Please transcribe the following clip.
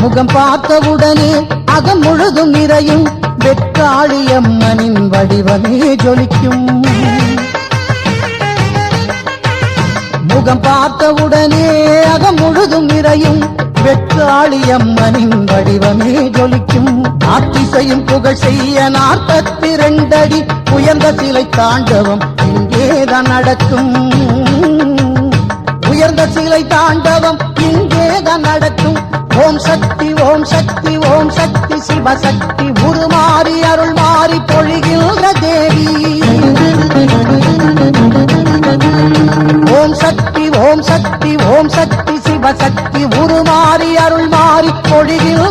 முகம் பார்த்தவுடனே அகம் முழுதும் நிறையும். வெக்காளியம்மனின் வடிவமே ஜொலிக்கும். முகம் பார்த்தவுடனே அகம் முழுதும் நிறையும். வெற்றாளியம்மனின் வடிவமே ஜொலிக்கும். ஆத்திசையும் புகழ் செய்ய நாற்பத்தி ரெண்டடி உயர்ந்த சிலை தாண்டவம் இங்கேதான் நடக்கும். உயர்ந்த சிலை தாண்டவம் ஓம் சக்தி ஓம் சக்தி ஓம் சக்தி சிவசக்தி உருமாறி அருள் மாறி பொழிகின்ற தேவி. ஓம் சக்தி ஓம் சக்தி ஓம் சக்தி சிவசக்தி உருமாறி அருள் மாறி பொழிகின்ற